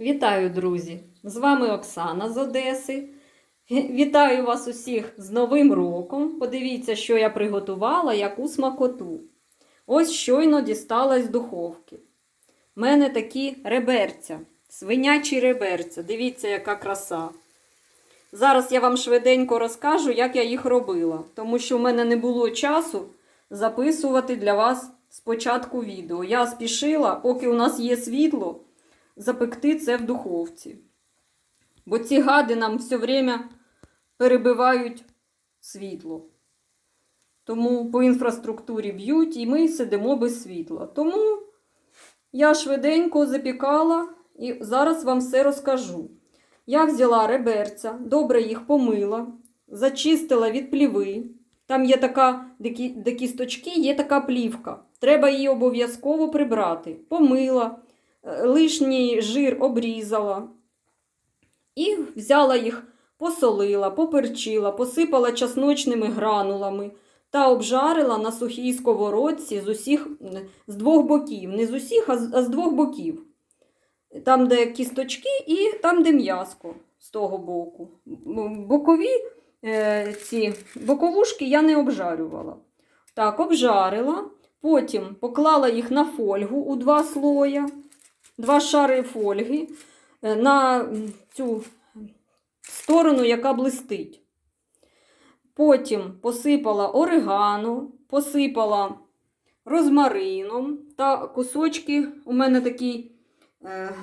Вітаю, друзі! З вами Оксана з Одеси. Вітаю вас усіх з Новим роком. Подивіться, що я приготувала, яку смакоту. Ось щойно дісталась з духовки. У мене такі реберця, свинячі реберця. Дивіться, яка краса. Зараз я вам швиденько розкажу, як я їх робила, тому що в мене не було часу записувати для вас спочатку відео. Я спішила, поки у нас є світло, запекти це в духовці. Бо ці гади нам все время перебивають світло. Тому по інфраструктурі б'ють і ми сидимо без світла. Тому я швиденько запікала і зараз вам все розкажу. Я взяла реберця, добре їх помила, зачистила від пліви. Там є така, де, кі- де кісточки, є така плівка. Треба її обов'язково прибрати. Помила, лишній жир обрізала. І взяла їх, посолила, поперчила, посипала часночними гранулами та обжарила на сухій сковородці з усіх з двох боків. Не з усіх, а з, а з двох боків. Там, де кісточки, і там, де м'яско з того боку. Бокові е, ці боковушки я не обжарювала. Так, обжарила, потім поклала їх на фольгу у два слоя, два шари фольги е, на цю сторону, яка блистить. Потім посипала орегано, посипала розмарином та кусочки. У мене такі е,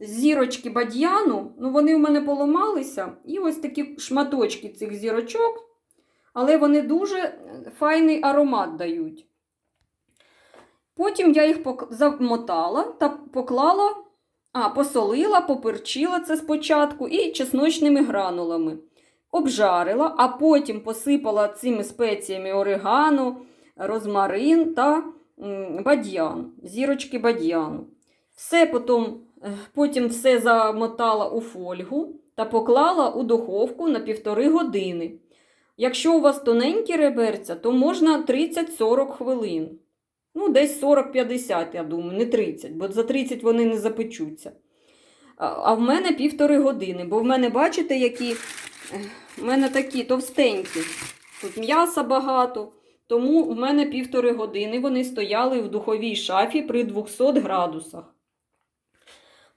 зірочки бадьяну. Ну, вони у мене поламалися. І ось такі шматочки цих зірочок, але вони дуже е, файний аромат дають. Потім я їх замотала та поклала, а, посолила, поперчила це спочатку і чесночними гранулами. Обжарила, а потім посипала цими спеціями орегано, розмарин та бадьян, зірочки бадьяну. Все потім, потім все замотала у фольгу та поклала у духовку на півтори години. Якщо у вас тоненькі реберця, то можна 30-40 хвилин. Ну, десь 40-50, я думаю, не 30, бо за 30 вони не запечуться. А в мене півтори години, бо в мене, бачите, які в мене такі товстенькі. Тут м'яса багато, тому в мене півтори години вони стояли в духовій шафі при 200 градусах.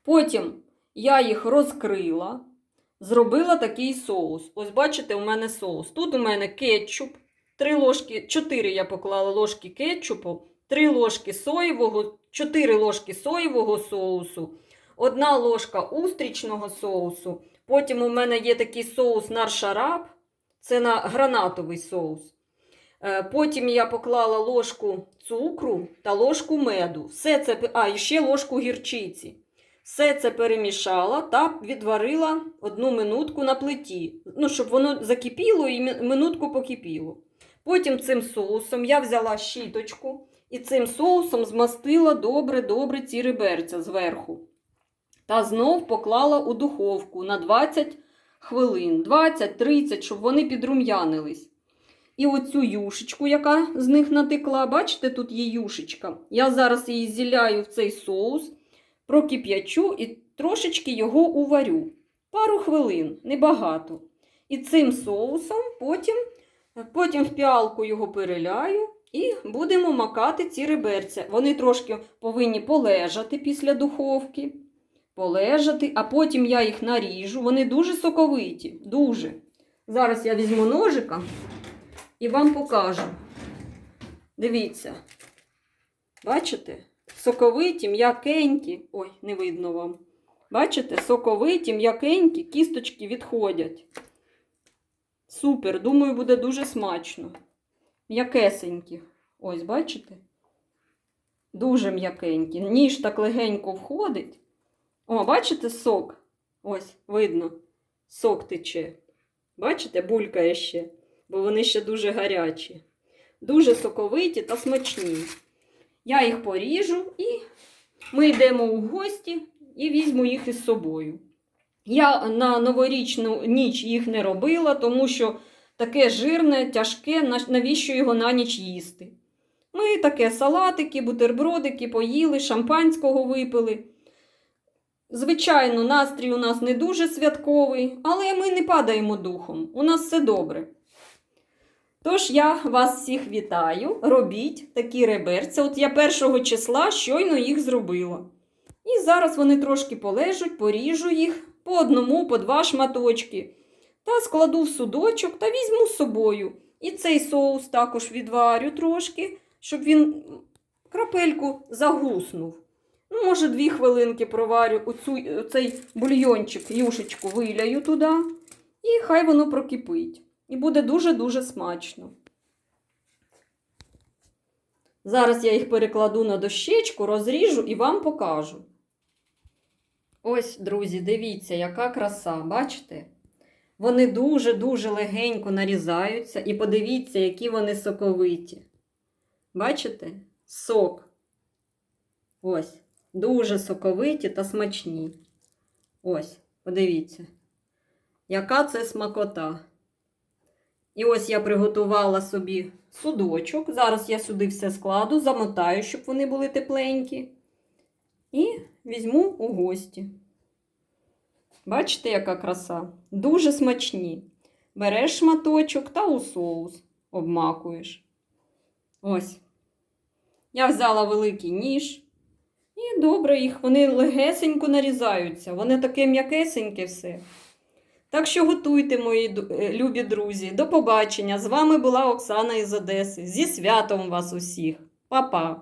Потім я їх розкрила, зробила такий соус. Ось бачите, у мене соус. Тут у мене кетчуп, 3 ложки, 4 я поклала ложки кетчупу, 3 ложки соєвого, 4 ложки соєвого соусу, 1 ложка устрічного соусу. Потім у мене є такий соус наршараб, це на гранатовий соус. Е, Потім я поклала ложку цукру та ложку меду. Все це, а, і ще ложку гірчиці. Все це перемішала та відварила одну минутку на плиті. Ну, щоб воно закипіло і минутку покипіло. Потім цим соусом я взяла щіточку і цим соусом змастила добре-добре ці реберця зверху. Та знов поклала у духовку на 20 хвилин, 20-30, щоб вони підрум'янились. І оцю юшечку, яка з них натекла, бачите, тут є юшечка. Я зараз її зіляю в цей соус, прокип'ячу і трошечки його уварю. Пару хвилин, небагато. І цим соусом потім, потім в піалку його переляю і будемо макати ці реберця. Вони трошки повинні полежати після духовки. Полежати, а потім я їх наріжу. Вони дуже соковиті, дуже. Зараз я візьму ножика і вам покажу. Дивіться. Бачите? Соковиті, м'якенькі. Ой, не видно вам. Бачите, соковиті, м'якенькі, кісточки відходять. Супер, думаю, буде дуже смачно. М'якесенькі. Ось, бачите? Дуже м'якенькі. Ніж так легенько входить. О, бачите сок? Ось, видно. Сок тече. Бачите, булькає ще, бо вони ще дуже гарячі. Дуже соковиті та смачні. Я їх поріжу і ми йдемо у гості і візьму їх із собою. Я на новорічну ніч їх не робила, тому що таке жирне, тяжке, навіщо його на ніч їсти. Ми таке салатики, бутербродики поїли, шампанського випили. Звичайно, настрій у нас не дуже святковий, але ми не падаємо духом. У нас все добре. Тож я вас всіх вітаю. Робіть такі реберця. От я першого числа щойно їх зробила. І зараз вони трошки полежуть, поріжу їх по одному, по два шматочки. Та складу в судочок та візьму з собою. І цей соус також відварю трошки, щоб він крапельку загуснув. Ну, може, дві хвилинки проварю оцю, цей бульйончик, юшечку виляю туди, і хай воно прокипить. І буде дуже-дуже смачно. Зараз я їх перекладу на дощечку, розріжу і вам покажу. Ось, друзі, дивіться, яка краса, бачите? Вони дуже-дуже легенько нарізаються, і подивіться, які вони соковиті. Бачите? Сок. Ось. Дуже соковиті та смачні. Ось, подивіться, яка це смакота. І ось я приготувала собі судочок. Зараз я сюди все складу, замотаю, щоб вони були тепленькі. І візьму у гості. Бачите, яка краса? Дуже смачні. Береш шматочок та у соус обмакуєш. Ось. Я взяла великий ніж. І добре їх, вони легесенько нарізаються. Вони таке м'якесеньке все. Так що готуйте, мої е, любі друзі. До побачення. З вами була Оксана із Одеси. Зі святом вас усіх. Па-па!